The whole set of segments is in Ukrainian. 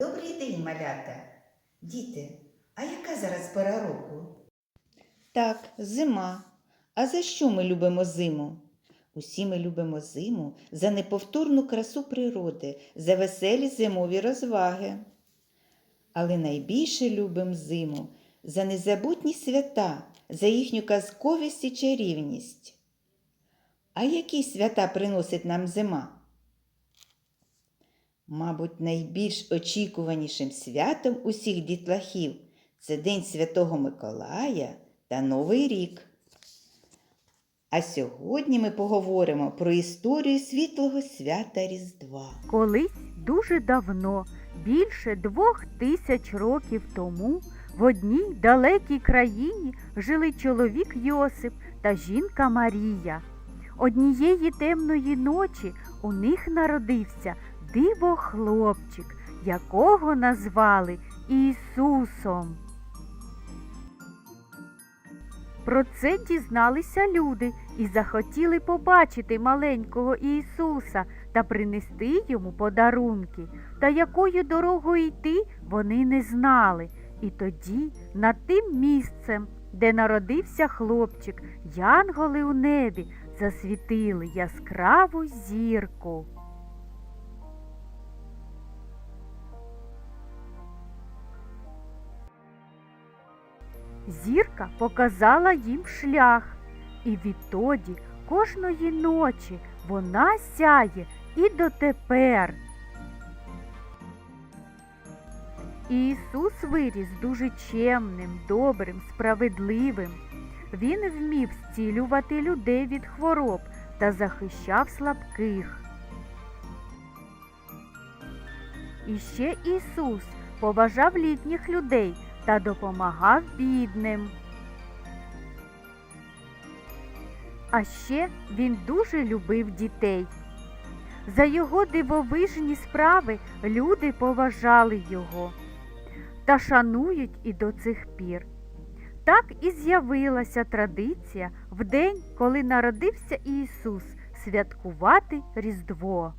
Добрий день, малята. Діти, а яка зараз пора року? Так, зима. А за що ми любимо зиму? Усі ми любимо зиму за неповторну красу природи, за веселі зимові розваги. Але найбільше любимо зиму за незабутні свята, за їхню казковість і чарівність. А які свята приносить нам зима? Мабуть, найбільш очікуванішим святом усіх дітлахів це День Святого Миколая та Новий рік. А сьогодні ми поговоримо про історію світлого свята Різдва. Колись дуже давно, більше двох тисяч років тому, в одній далекій країні жили чоловік Йосип та жінка Марія. Однієї темної ночі у них народився диво хлопчик, якого назвали Ісусом. Про це дізналися люди і захотіли побачити маленького Ісуса та принести йому подарунки. Та якою дорогою йти вони не знали. І тоді над тим місцем, де народився хлопчик, янголи у небі засвітили яскраву зірку. Зірка показала їм шлях, і відтоді кожної ночі вона сяє і дотепер. Ісус виріс дуже чемним, добрим, справедливим. Він вмів зцілювати людей від хвороб та захищав слабких. І ще Ісус поважав літніх людей та допомагав бідним. А ще він дуже любив дітей. За його дивовижні справи люди поважали його та шанують і до цих пір. Так і з'явилася традиція в день, коли народився Ісус, святкувати Різдво.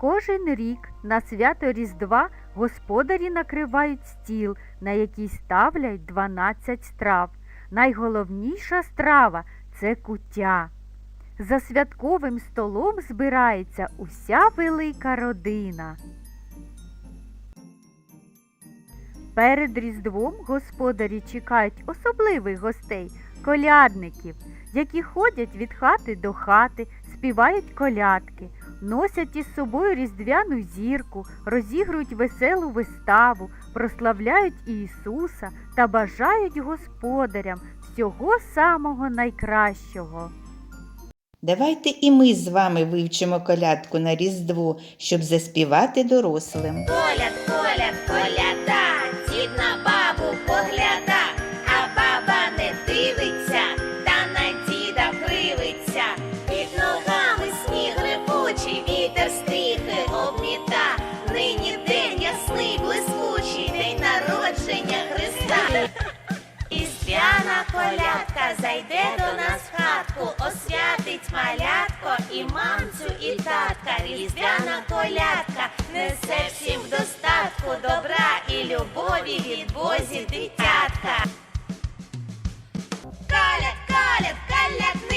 Кожен рік на свято Різдва господарі накривають стіл, на який ставлять 12 страв. Найголовніша страва це куття. За святковим столом збирається уся велика родина. Перед Різдвом господарі чекають особливих гостей, колядників, які ходять від хати до хати, співають колядки, носять із собою різдвяну зірку, розігрують веселу виставу, прославляють Ісуса та бажають господарям всього самого найкращого. Давайте і ми з вами вивчимо колядку на Різдво, щоб заспівати дорослим. Коляд, коляд, Різдвяна колядка зайде до нас в хатку, освятить малятко і мамцю, і татка. Різдвяна колядка несе всім достатку добра і любові від бозі дитятка. Калят, калят, колядниця,